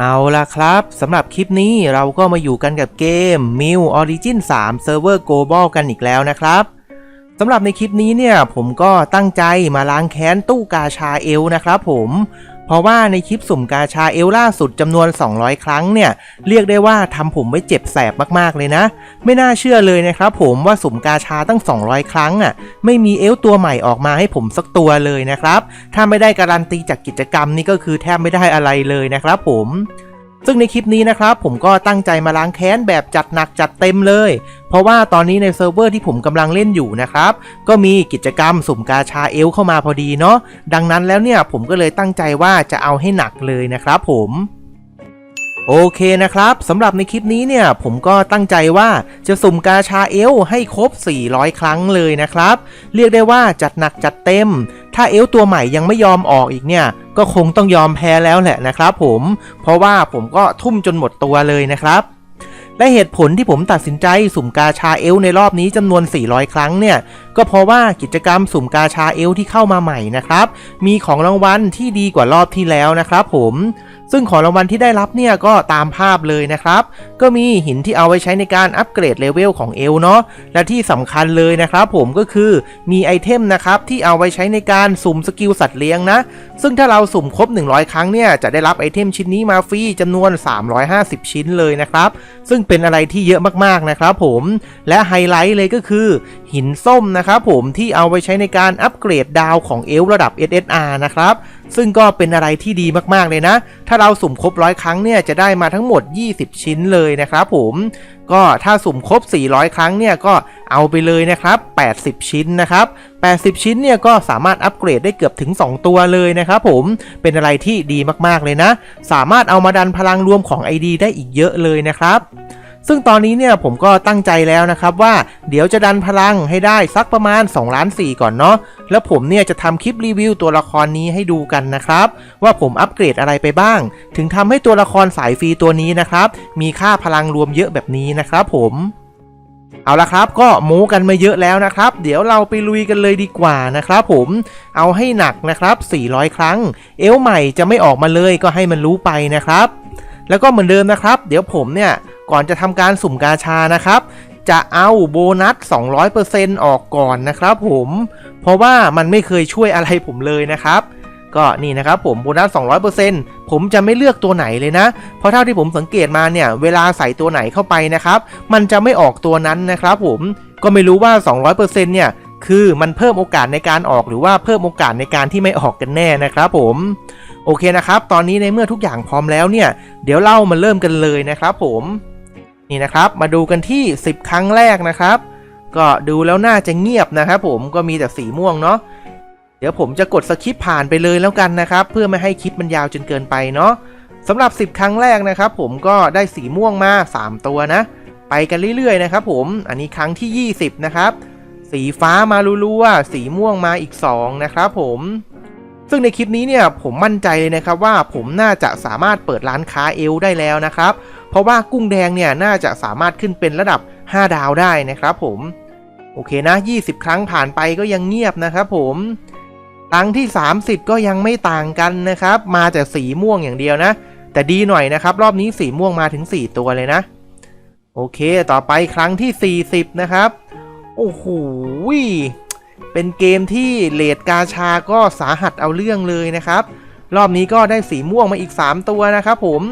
เอาล่ะครับสำหรับคลิปนี้เราก็มาอยู่กันกับเกม m i l Origin 3 Server Global กันอีกแล้วนะครับสำหรับในคลิปนี้เนี่ยผมก็ตั้งใจมาล้างแค้นตู้กาชาเอลนะครับผม เพราะว่าในคลิปสุ่มกาชาเอลล่าสุดจำนวน 200 ครั้งเนี่ยเรียกได้ว่าทำผมไว้เจ็บแสบมากๆเลยนะ ไม่น่าเชื่อเลยนะครับผมว่าสุ่มกาชาตั้ง 200 ครั้งอะไม่มีเอลตัวใหม่ออกมาให้ผมสักตัวเลยนะครับ ถ้าไม่ได้การันตีจากกิจกรรมนี่ก็คือแทบไม่ได้อะไรเลยนะครับผม ซึ่งในคลิปนี้นะครับผมก็ตั้งใจมาล้างแค้นแบบจัดหนักจัดเต็มเลย เพราะว่าตอนนี้ในเซิร์ฟเวอร์ที่ผมกำลังเล่นอยู่นะครับ ก็มีกิจกรรมสุ่มกาชาเอลเข้ามาพอดีเนาะดังนั้นแล้วเนี่ยผมก็เลยตั้งใจว่าจะเอาให้หนักเลยนะครับผม โอเคนะครับสำหรับในคลิปนี้เนี่ยผมก็ตั้งใจว่าจะสุ่มกาชาเอลให้ครบ 400 ครั้งเลยนะครับ เรียกได้ว่าจัดหนักจัดเต็ม ถ้าเอลตัวใหม่ยังไม่ยอมออกอีกเนี่ย ก็คงต้องยอมแพ้แล้วแหละนะครับผมเพราะว่าผมก็ทุ่มจนหมดตัวเลยนะครับและเหตุผลที่ผมตัดสินใจสุ่มกาชาเอลในรอบนี้จำนวน 400 ครั้งเนี่ย ก็เพราะว่ากิจกรรมสุ่มกาชาเอลที่เข้ามาใหม่นะครับ มีของรางวัลที่ดีกว่ารอบที่แล้วนะครับผม ซึ่งของรางวัลที่ได้รับเนี่ยก็ตามภาพเลยนะครับ ก็มีหินที่เอาไว้ใช้ในการอัปเกรดเลเวลของเอลเนาะและที่สำคัญเลยนะครับผมก็คือมีไอเทมนะครับที่เอาไว้ใช้ในการสุ่มสกิลสัตว์เลี้ยงนะ ซึ่งถ้าเราสุ่มครบ 100 ครั้งเนี่ยจะได้รับไอเทมชิ้นนี้มาฟรีจำนวน 350 ชิ้นเลยนะครับ ซึ่งเป็นอะไรที่เยอะมากๆนะครับผมและไฮไลท์เลยก็คือหินส้มนะครับผมที่เอาไว้ใช้ในการอัปเกรดดาวของเอลระดับ SSR นะครับ ซึ่งก็เป็นอะไรที่ดีมากๆเลยนะ ถ้าเราสุ่มครบร้อยครั้งเนี่ยจะได้มาทั้งหมด 20 ชิ้นเลยนะครับผมก็ถ้าสุ่มครบ 400 ครั้งเนี่ยก็เอาไปเลยนะครับ 80 ชิ้นนะครับ 80 ชิ้นเนี่ยก็สามารถอัปเกรดได้เกือบถึง 2 ตัวเลยนะครับผม เป็นอะไรที่ดีมากๆเลยนะ สามารถเอามาดันพลังรวมของ ID ได้อีกเยอะเลยนะครับ ซึ่งตอนนี้เนี่ยผมก็ตั้งใจแล้วนะครับว่าเดี๋ยวจะดันพลังให้ได้สักประมาณ2ล้าน4ก่อนเนาะแล้วผมเนี่ยจะทำคลิปรีวิวตัวละครนี้ให้ดูกันนะครับ ว่าผมอัปเกรดอะไรไปบ้าง ถึงทำให้ตัวละครสายฟรีตัวนี้นะครับมีค่าพลังรวมเยอะแบบนี้นะครับผมเอาละครับก็โม้กันมาเยอะแล้วนะครับ เดี๋ยวเราไปลุยกันเลยดีกว่านะครับผมเอาให้หนักนะครับ 400 ครั้ง เอลใหม่จะไม่ออกมาเลยก็ให้มันรู้ไปนะครับ แล้วก็เหมือนเดิมนะครับ เดี๋ยวผมเนี่ย ก่อนจะทำการสุ่มกาชานะครับ จะเอาโบนัส 200%ออกก่อนนะครับผม เพราะว่ามันไม่เคยช่วยอะไรผมเลยนะครับ ก็นี่นะครับผมโบนัส 200%ผมจะไม่เลือกตัวไหนเลยนะ เพราะเท่าที่ผมสังเกตมาเนี่ยเวลาใส่ตัวไหนเข้าไปนะครับ มันจะไม่ออกตัวนั้นนะครับผมก็ไม่รู้ว่า 200%เนี่ยคือมันเพิ่มโอกาสในการออกหรือว่าเพิ่มโอกาสในการที่ไม่ออกกันแน่นะครับผมโอเคนะครับ ตอนนี้ในเมื่อทุกอย่างพร้อมแล้วเนี่ย เดี๋ยวเรามาเริ่มกันเลยนะครับผม นี่นะครับมาดูกันที่ 10 ครั้งแรกนะครับ ก็ดูแล้วน่าจะเงียบนะครับผมก็มีแต่สีม่วงเนาะเดี๋ยวผมจะกดสคิปผ่านไปเลยแล้วกันนะครับ เพื่อไม่ให้คลิปมันยาวจนเกินไปเนาะสำหรับ 10 ครั้งแรกนะครับผมก็ได้สีม่วงมา 3 ตัวนะ ไปกันเรื่อยๆนะครับผมอันนี้ครั้งที่ 20 นะครับ สีฟ้ามาลัวๆสีม่วงมาอีก 2 นะครับผมซึ่งในคลิปนี้เนี่ยผมมั่นใจเลยนะครับว่าผมน่าจะสามารถเปิดร้านค้าเอลได้แล้วนะครับ เพราะว่ากุ้งแดงเนี่ยน่าจะสามารถขึ้นเป็นระดับ 5 ดาวได้นะครับผมโอเคนะ 20 ครั้งผ่านไปก็ยังเงียบนะครับผมครั้งที่ 30 ก็ยังไม่ต่างกันนะครับ มาแต่สีม่วงอย่างเดียวนะ แต่ดีหน่อยนะครับ รอบนี้สีม่วงมาถึง 4 ตัวเลยนะ โอเค ต่อไปครั้งที่ 40 นะครับ โอ้โหเป็นเกมที่เลดกาชาก็สาหัสเอาเรื่องเลยนะครับ รอบนี้ก็ได้สีม่วงมาอีก 3 ตัวนะครับผม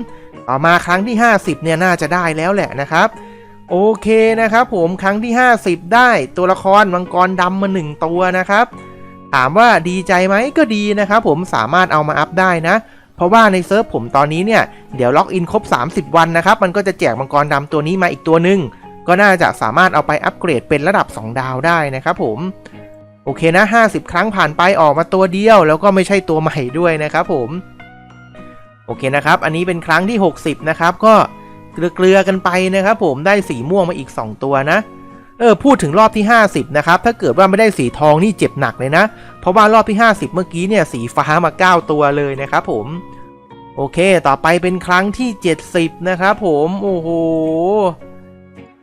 ต่อมาครั้งที่ 50 เนี่ยน่าจะได้แล้วแหละนะครับ โอเคนะครับผมครั้งที่ 50 ได้ตัวละครมังกรดำมา 1 ตัวนะครับ ถามว่าดีใจไหมก็ดีนะครับผมสามารถเอามาอัพได้นะ เพราะว่าในเซิร์ฟผมตอนนี้เนี่ยเดี๋ยวล็อกอินครบ 30 วันนะครับ มันก็จะแจกมังกรดำตัวนี้มาอีกตัวหนึ่งก็น่าจะสามารถเอาไปอัปเกรดเป็นระดับ 2 ดาวได้นะครับผมโอเคนะ 50 ครั้งผ่านไปออกมาตัวเดียว แล้วก็ไม่ใช่ตัวใหม่ด้วยนะครับผม โอเคนะครับ อันนี้เป็นครั้งที่ 60 นะครับ ก็เกลือๆกันไปนะครับผมได้สีม่วงมาอีก 2 ตัวนะ เออพูดถึงรอบที่ 50 นะครับ ถ้าเกิดว่าไม่ได้สีทองนี่เจ็บหนักเลยนะ เพราะว่ารอบที่ 50 เมื่อกี้เนี่ยสีฟ้ามา 9 ตัวเลยนะครับผมโอเค ต่อไปเป็นครั้งที่ 70 นะครับผม โอ้โห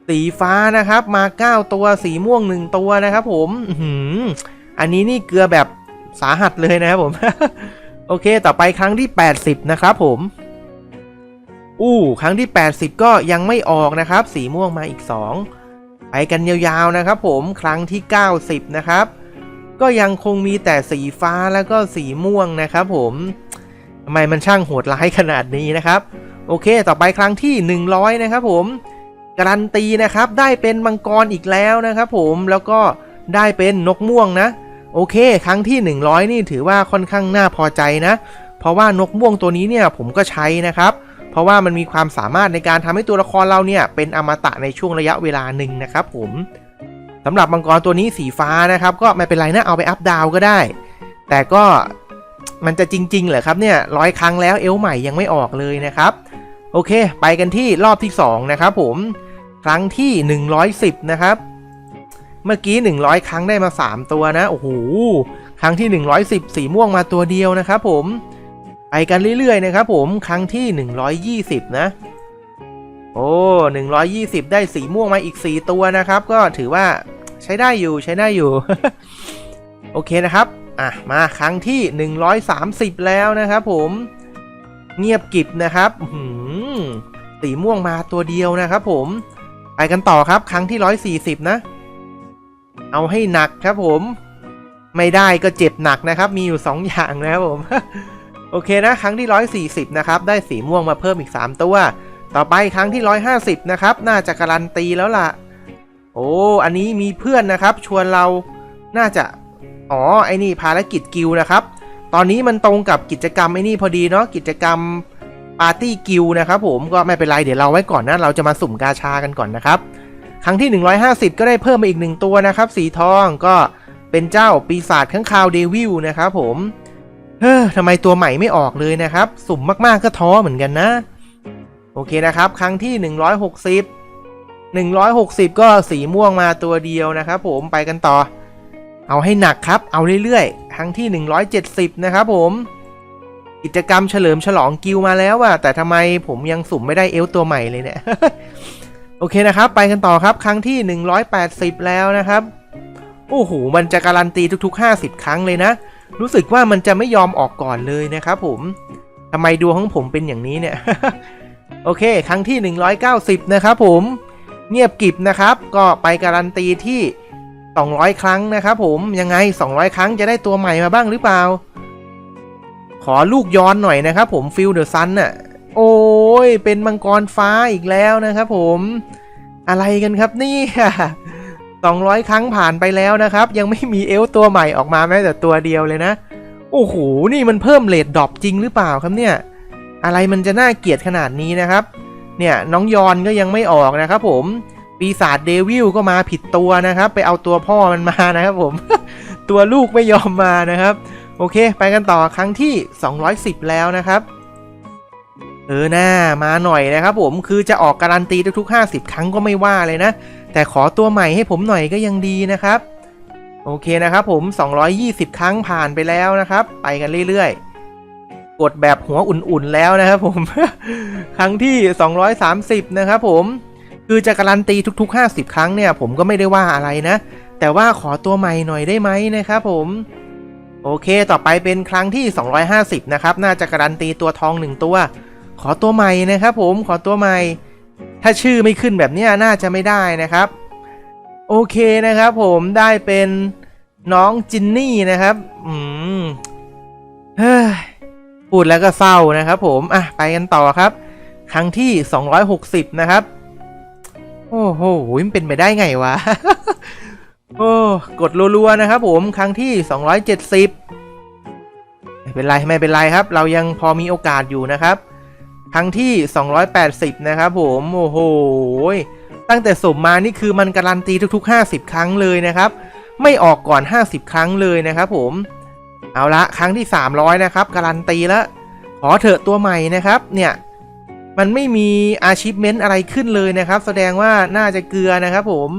สีฟ้านะครับ มา 9 ตัว สีม่วง 1 ตัวนะครับผม อันนี้นี่เกลือแบบสาหัสเลยนะครับผม อเค ต่อไปครั้งที่ 80 นะครับผม อู้ครั้งที่ 80 ก็ยังไม่ออกนะครับ สีม่วงมาอีก 2 ไปกันยาวๆนะครับผมครั้งที่ 90 นะครับ ก็ยังคงมีแต่สีฟ้าแล้วก็สีม่วงนะครับผมทำไมมันช่างโหดร้ายขนาดนี้นะครับ โอเค ต่อไปครั้งที่ 100 นะครับผมการันตีนะครับได้เป็นมังกรอีกแล้วนะครับผมแล้วก็ได้เป็นนกม่วงนะ โอเค ครั้งที่ 100 นี่ถือว่าค่อนข้างน่าพอใจนะ เพราะว่านกม่วงตัวนี้เนี่ยผมก็ใช้นะครับ เพราะว่ามันมีความสามารถในการทำให้ตัวละครเราเนี่ยเป็นอมตะในช่วงระยะเวลาหนึ่งนะครับผมสำหรับมังกรตัวนี้สีฟ้านะครับ ก็ไม่เป็นไรนะเอาไปอัพดาวก็ได้ แต่ก็มันจะจริง ๆ เหรอครับเนี่ยร้อยครั้งแล้วเอลใหม่ยังไม่ออกเลยนะครับ โอเค ไปกันที่รอบที่2นะครับผมครั้งที่ 110 นะครับ เมื่อกี้ 100 ครั้งได้มา 3 ตัวนะ โอ้โห ครั้งที่ 110 สีม่วงมาตัวเดียวนะครับผมไปกันเรื่อยๆนะครับผม ครั้งที่ 120 นะ โอ้ 120 ได้สีม่วงมาอีก 4 ตัวนะครับ ก็ถือว่าใช้ได้อยู่ใช้ได้อยู่ โอเคนะครับ อะ มาครั้งที่ 130 แล้วนะครับผม เงียบกิบนะครับหืสีม่วงมาตัวเดียวนะครับผม ไปกันต่อครับ ครั้งที่ 140 นะ เอาให้หนักครับผม ไม่ได้ก็เจ็บหนักนะครับ มีอยู่ 2 อย่างนะครับผม โอเคนะ ครั้งที่ 140 นะครับ ได้สีม่วงมาเพิ่มอีก 3 ตัว ต่อไปครั้งที่ 150 นะครับ น่าจะการันตีแล้วล่ะ โอ้ อันนี้มีเพื่อนนะครับ ชวนเรา น่าจะ อ๋อ ไอ้นี่ภารกิจกิลนะครับ ตอนนี้มันตรงกับกิจกรรมไอ้นี่พอดีเนาะ กิจกรรมปาร์ตี้กิลนะครับผม ก็ไม่เป็นไร เดี๋ยวเราไว้ก่อนนะ เราจะมาสุ่มกาชากันก่อนนะครับ ครั้งที่ 150 ก็ได้เพิ่มมาอีกหนึ่งตัวนะครับ สีทองก็เป็นเจ้าปีศาจข้างคาวเดวิลนะครับผมเฮ้อทำไมตัวใหม่ไม่ออกเลยนะครับ สุ่มมากๆก็ท้อเหมือนกันนะ โอเคนะครับ ครั้งที่ 160 160 ก็สีม่วงมาตัวเดียวนะครับผมไปกันต่อ เอาให้หนักครับ เอาเรื่อยๆ ครั้งที่ 170 นะครับผม กิจกรรมเฉลิมฉลองกิลมาแล้วอะแต่ทำไมผมยังสุ่มไม่ได้เอลตัวใหม่เลยเนี่ย โอเคนะครับ ไปกันต่อครับครั้งที่ 180 แล้วนะครับ โอ้โห มันจะการันตีทุก ๆ 50 ครั้งเลยนะ รู้สึกว่ามันจะไม่ยอมออกก่อนเลยนะครับผมทำไมดวงของผมเป็นอย่างนี้เนี่ย โอเค ครั้งที่ 190 นะครับผม เงียบกิบนะครับ ก็ไปการันตีที่ 200 ครั้งนะครับผม ยังไง 200 ครั้งจะได้ตัวใหม่มาบ้างหรือเปล่า ขอลูกย้อนหน่อยนะครับผมฟิลเดอร์ซันน่ะ โอ้ย เป็นมังกรฟ้าอีกแล้วนะครับผมอะไรกันครับนี่ย200ครั้งผ่านไปแล้วนะครับ ยังไม่มีเอลตัวใหม่ออกมาแม้แต่ตัวเดียวเลยนะ โอ้โห นี่มันเพิ่มเลทดรอปจริงหรือเปล่าครับเนี่ย อะไรมันจะน่าเกลียดขนาดนี้นะครับ เนี่ยน้องยอนก็ยังไม่ออกนะครับผม ปีศาจเดวิลก็มาผิดตัวนะครับ ไปเอาตัวพ่อมันมานะครับผม ตัวลูกไม่ยอมมานะครับ โอเค ไปกันต่อครั้งที่ 210 แล้วนะครับ เออหน้ามาหน่อยนะครับผมคือจะออกการันตีทุกๆ 50 ครั้งก็ไม่ว่าเลยนะ แต่ขอตัวใหม่ให้ผมหน่อยก็ยังดีนะครับ โอเคนะครับผม 220 ครั้งผ่านไปแล้วนะครับ ไปกันเรื่อยๆ กดแบบหัวอุ่นๆแล้วนะครับผม ครั้งที่ 230 นะครับผมคือจะการันตีทุก ๆ 50 ครั้งเนี่ย ผมก็ไม่ได้ว่าอะไรนะ แต่ว่าขอตัวใหม่หน่อยได้ไหมนะครับผมโอเค ต่อไปเป็นครั้งที่ 250 นะครับ น่าจะการันตีตัวทองหนึ่งตัว ขอตัวใหม่นะครับผมขอตัวใหม่ ถ้าชื่อไม่ขึ้นแบบนี้น่าจะไม่ได้นะครับ โอเคนะครับผมได้เป็นน้องจินนี่นะครับอืมเฮ้ยพูดแล้วก็เศร้านะครับผมอะไปกันต่อครับ ครั้งที่ 260 นะครับ โอ้โหมันเป็นไปได้ไงวะโอ้กดรัวๆนะครับผมครั้งที่ 270ไม่เป็นไรไม่เป็นไรครับ เรายังพอมีโอกาสอยู่นะครับ ครั้งที่ 280 นะครับผมโอ้โหตั้งแต่สมมานี่คือมันการันตีทุก ๆ 50 ครั้งเลยนะครับ ไม่ออกก่อน 50 ครั้งเลยนะครับผมเอาละครั้งที่ 300 นะครับ การันตีแล้วขอเถอะตัวใหม่นะครับ เนี่ย มันไม่มี achievement อะไรขึ้นเลยนะครับ แสดงว่าน่าจะเกลือนะครับผม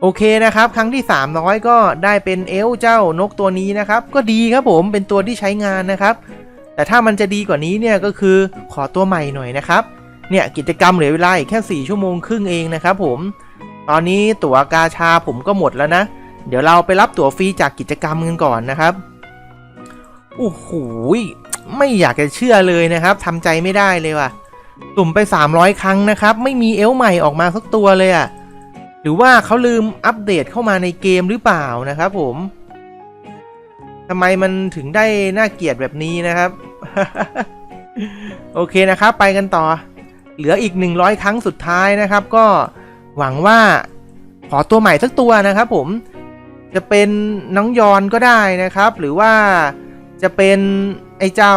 โอเคนะครับ ครั้งที่ 300 ก็ได้เป็นเอลเจ้านกตัวนี้นะครับ ก็ดีครับผมเป็นตัวที่ใช้งานนะครับ แต่ถ้ามันจะดีกว่านี้เนี่ยก็คือขอตัวใหม่หน่อยนะครับเนี่ยกิจกรรมเหลือเวลาอีกแค่ 4 ชั่วโมงครึ่งเองนะครับผม ตอนนี้ตั๋วกาชาผมก็หมดแล้วนะ เดี๋ยวเราไปรับตั๋วฟรีจากกิจกรรมกันก่อนนะครับโอ้โหไม่อยากจะเชื่อเลยนะครับทำใจไม่ได้เลยว่ะตุ่มไป 300 ครั้งนะครับ ไม่มีเอลใหม่ออกมาสักตัวเลยอะ่ะหรือว่าเขาลืมอัปเดตเข้ามาในเกมหรือเปล่านะครับผมทำไมมันถึงได้น่าเกลียดแบบนี้นะครับ โอเคนะครับ ไปกันต่อ เหลืออีก 100 ครั้งสุดท้ายนะครับ ก็หวังว่าขอตัวใหม่สักตัวนะครับ ผมจะเป็นน้องยอนก็ได้นะครับ หรือว่าจะเป็นไอ้เจ้า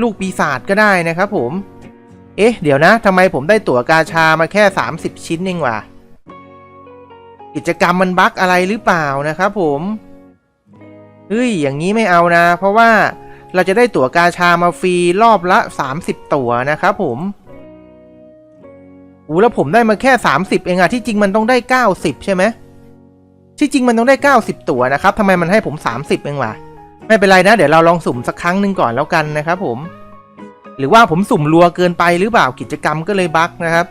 ลูกปีศาจก็ได้นะครับผม เอ๊ะ เดี๋ยวนะทำไมผมได้ตั๋วกาชามาแค่ 30 ชิ้นเองวะกิจกรรมมันบั๊กอะไรหรือเปล่านะครับผม เฮ้ย อย่างนี้ไม่เอานะ เพราะว่า เราจะได้ตั๋วกาชามาฟรีรอบละ 30 ตั๋วนะครับผมอู้แล้วผมได้มาแค่ 30 เองอะที่จริงมันต้องได้ 90 ใช่ไหมที่จริงมันต้องได้ 90 ตั๋วนะครับทำไมมันให้ผม 30 เองวะไม่เป็นไรนะ เดี๋ยวเราลองสุ่มสักครั้งหนึ่งก่อนแล้วกันนะครับผม หรือว่าผมสุ่มรัวเกินไปหรือเปล่ากิจกรรมก็เลยบั๊กนะครับ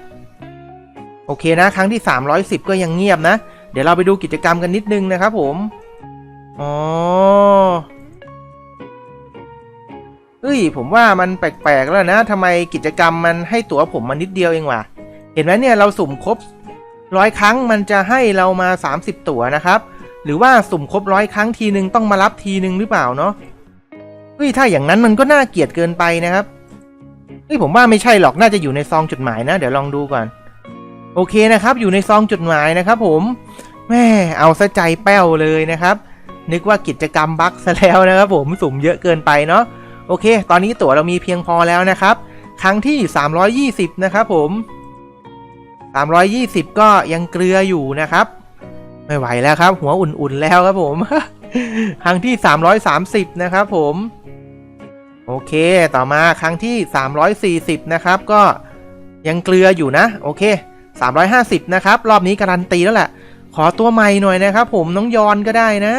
โอเคนะ ครั้งที่ 310 ก็ยังเงียบนะ เดี๋ยวเราไปดูกิจกรรมกันนิดนึงนะครับผม อ๋อ เฮ้ย ผมว่ามันแปลกๆแล้วนะทำไมกิจกรรมมันให้ตั๋วผมมานิดเดียวเองวะเห็นไหมเนี่ยเราสุ่มครบร้อยครั้งมันจะให้เรามา 30 ตั๋วนะครับ หรือว่าสุ่มครบร้อยครั้งทีนึงต้องมารับทีนึงหรือเปล่าเนาะเฮ้ยถ้าอย่างนั้นมันก็น่าเกลียดเกินไปนะครับเฮ้ยผมว่าไม่ใช่หรอกน่าจะอยู่ในซองจดหมายนะ เดี๋ยวลองดูก่อน โอเคนะครับ อยู่ในซองจดหมายนะครับผมแม่เอาซะใจแป้วเลยนะครับ นึกว่ากิจกรรมบั๊กซะแล้วนะครับผมสุ่มเยอะเกินไปเนาะ โอเค ตอนนี้ตั๋วเรามีเพียงพอแล้วนะครับ ครั้งที่ 320 นะครับผม 320 ก็ยังเกลืออยู่นะครับ ไม่ไหวแล้วครับ หัวอุ่นๆแล้วครับผม ครั้งที่ 330 นะครับผม โอเค ต่อมาครั้งที่ 340 นะครับ ก็ยังเกลืออยู่นะ โอเค 350 นะครับ รอบนี้การันตีแล้วแหละ ขอตัวใหม่หน่อยนะครับผม น้องยอนก็ได้นะ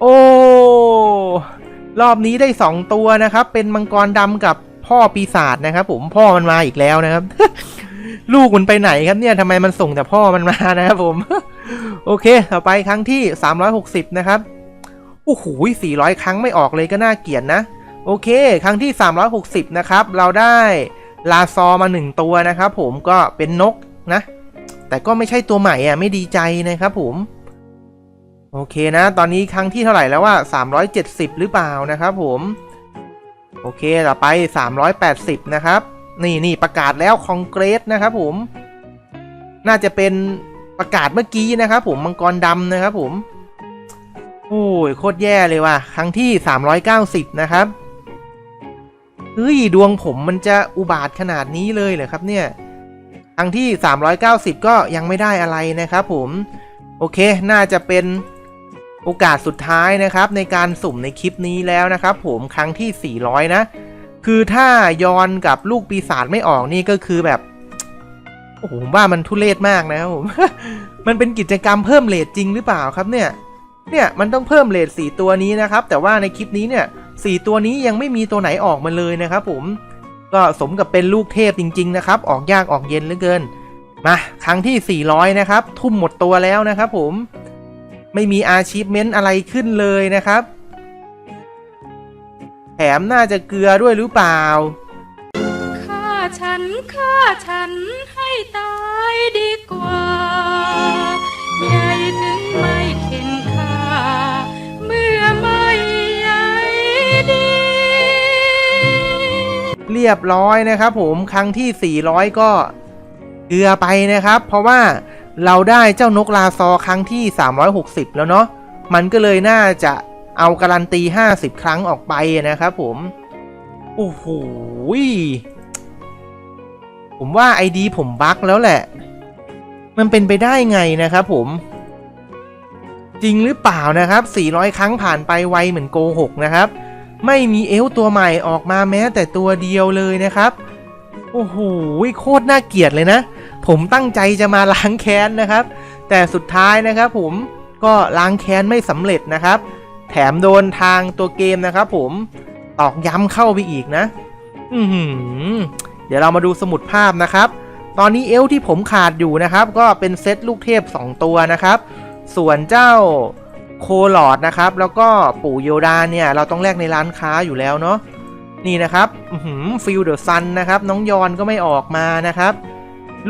โอ้ รอบนี้ได้2ตัวนะครับ เป็นมังกรดำกับพ่อปีศาจนะครับ ผมพ่อมันมาอีกแล้วนะครับ ลูกมันไปไหนครับเนี่ยทำไมมันส่งแต่พ่อมันมานะครับผม โอเค ต่อไปครั้งที่ 360 นะครับโอ้โห400 ครั้งไม่ออกเลยก็น่าเกลียดนะ โอเค ครั้งที่ 360 นะครับ เราได้ลาซอมา 1 ตัวนะครับผมก็เป็นนกนะ แต่ก็ไม่ใช่ตัวใหม่อะไม่ดีใจนะครับผม โอเคนะ ตอนนี้ครั้งที่เท่าไหร่แล้วว่า 370 หรือเปล่านะครับผม โอเค ต่อไป 380 นะครับ นี่นี่ประกาศแล้วคองเกรสนะครับผม น่าจะเป็นประกาศเมื่อกี้นะครับผม มังกรดำนะครับผม โอ้ย โคตรแย่เลยว่ะ ครั้งที่ 390 นะครับ เฮ้ย ดวงผมมันจะอุบาทขนาดนี้เลยเหรอครับเนี่ย ครั้งที่ 390 ก็ยังไม่ได้อะไรนะครับผม โอเค น่าจะเป็น โอกาสสุดท้ายนะครับในการสุ่มในคลิปนี้แล้วนะครับผมครั้งที่ 400 นะ คือถ้ายอนกับลูกปีศาจไม่ออกนี่ก็คือแบบโอ้โหผมว่ามันทุเรศมากนะครับผม มันเป็นกิจกรรมเพิ่มเลทจริงหรือเปล่าครับเนี่ย เนี่ยมันต้องเพิ่มเลทสี่ตัวนี้นะครับ แต่ว่าในคลิปนี้เนี่ยสี่ตัวนี้ยังไม่มีตัวไหนออกมาเลยนะครับผม ก็สมกับเป็นลูกเทพจริง ๆ นะครับ ออกยากออกเย็นเหลือเกิน มาครั้งที่ 400 นะครับ ทุ่มหมดตัวแล้วนะครับผม ไม่มีอาชีพเมนต์อะไรขึ้นเลยนะครับ แถมน่าจะเกลือด้วยหรือเปล่าฆ่าฉันฆ่าฉันให้ตายดีกว่าใหญ่ถึงไม่เข็นค่าเมื่อไม่ใหญ่ดี เรียบร้อยนะครับผมครั้งที่ 400 ก็เกลือไปนะครับ เพราะว่า เราได้เจ้านกลาซอครั้งที่ 360 แล้วเนาะ มันก็เลยน่าจะเอาการันตี 50 ครั้งออกไปนะครับผม โอ้โหยผมว่าไอดีผมบั๊กแล้วแหละ มันเป็นไปได้ไงนะครับผม จริงหรือเปล่านะครับ 400 ครั้งผ่านไปไวเหมือนโกหกนะครับ ไม่มีเอลตัวใหม่ออกมาแม้แต่ตัวเดียวเลยนะครับ โอ้โห โคตรน่าเกลียดเลยนะ ผมตั้งใจจะมาล้างแค้นนะครับ แต่สุดท้ายนะครับผมก็ล้างแค้นไม่สำเร็จนะครับ แถมโดนทางตัวเกมนะครับผมตอกย้ำเข้าไปอีกนะ อืเดี๋ยวเรามาดูสมุดภาพนะครับ ตอนนี้เอลที่ผมขาดอยู่นะครับ ก็เป็นเซตลูกเทพ 2 ตัวนะครับ ส่วนเจ้าโคลอดนะครับ แล้วก็ปู่โยดาเนี่ยเราต้องแลกในร้านค้าอยู่แล้วเนาะนี่นะครับฟิลเดอร์ซันนะครับ น้องยอนก็ไม่ออกมานะครับ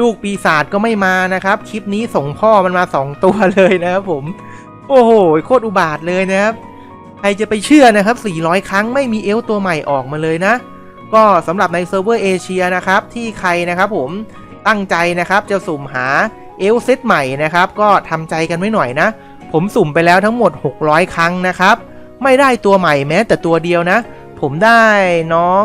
ลูกปีศาจก็ไม่มานะครับ คลิปนี้ส่งพ่อมันมา 2 ตัวเลยนะครับผม โอ้โห โคตรอุบาทเลยนะครับ ใครจะไปเชื่อนะครับ 400 ครั้งไม่มีเอลตัวใหม่ออกมาเลยนะ ก็สำหรับในเซิร์ฟเวอร์เอเชียนะครับ ที่ใครนะครับผมตั้งใจนะครับจะสุ่มหาเอลเซตใหม่นะครับ ก็ทำใจกันไว้หน่อยนะ ผมสุ่มไปแล้วทั้งหมด 600 ครั้งนะครับ ไม่ได้ตัวใหม่แม้แต่ตัวเดียวนะ ผมได้น้อง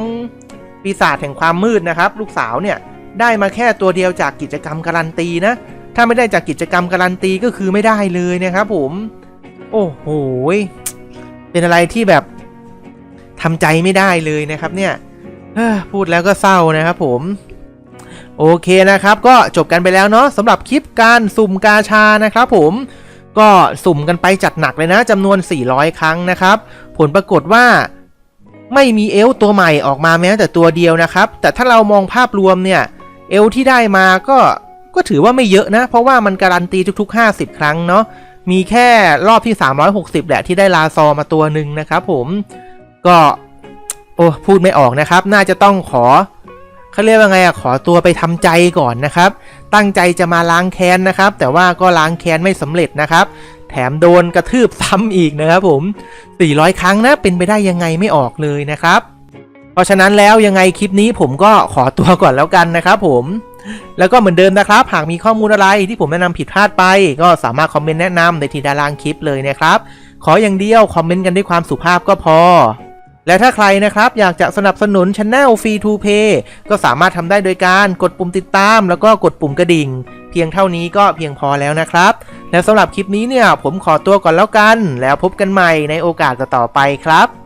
ปีศาจแห่งความมืดนะครับ ลูกสาวเนี่ย ได้มาแค่ตัวเดียวจากกิจกรรมการันตีนะ ถ้าไม่ได้จากกิจกรรมการันตีก็คือไม่ได้เลยนะครับผม โอ้โห เป็นอะไรที่แบบทำใจไม่ได้เลยนะครับเนี่ยพูดแล้วก็เศร้านะครับผมโอเคนะครับ ก็จบกันไปแล้วเนาะสำหรับคลิปการสุ่มกาชานะครับผมก็สุ่มกันไปจัดหนักเลยนะจำนวน 400 ครั้งนะครับ ผลปรากฏว่าไม่มีเอลตัวใหม่ออกมาแม้แต่ตัวเดียวนะครับ แต่ถ้าเรามองภาพรวมเนี่ย เอลที่ได้มาก็ก็ถือว่าไม่เยอะนะ เพราะว่ามันการันตีทุกๆ 50 ครั้งเนาะมีแค่รอบที่ 360 แหละที่ได้ลาซอมาตัวหนึ่งนะครับผมก็โอ้พูดไม่ออกนะครับ น่าจะต้องขอเขาเรียกว่าไงอะขอตัวไปทำใจก่อนนะครับ ตั้งใจจะมาล้างแค้นนะครับ แต่ว่าก็ล้างแค้นไม่สำเร็จนะครับ แถมโดนกระทืบซ้ำอีกนะครับผม 400 ครั้งนะเป็นไปได้ยังไงไม่ออกเลยนะครับ เพราะฉะนั้นแล้วยังไงคลิปนี้ผมก็ขอตัวก่อนแล้วกันนะครับผมแล้วก็เหมือนเดิมนะครับ หากมีข้อมูลอะไรที่ผมแนะนำผิดพลาดไป ก็สามารถคอมเมนต์แนะนำในที่ด้านล่างคลิปเลยนะครับ ขออย่างเดียวคอมเมนต์กันด้วยความสุภาพก็พอ และถ้าใครนะครับอยากจะสนับสนุนช anel Free to Pay ก็สามารถทำได้โดยการกดปุ่มติดตาม แล้วก็กดปุ่มกระดิ่ง เพียงเท่านี้ก็เพียงพอแล้วนะครับ แล้วสำหรับคลิปนี้เนี่ยผมขอตัวก่อนแล้วกัน แล้วพบกันใหม่ในโอกาสต่อไปครับ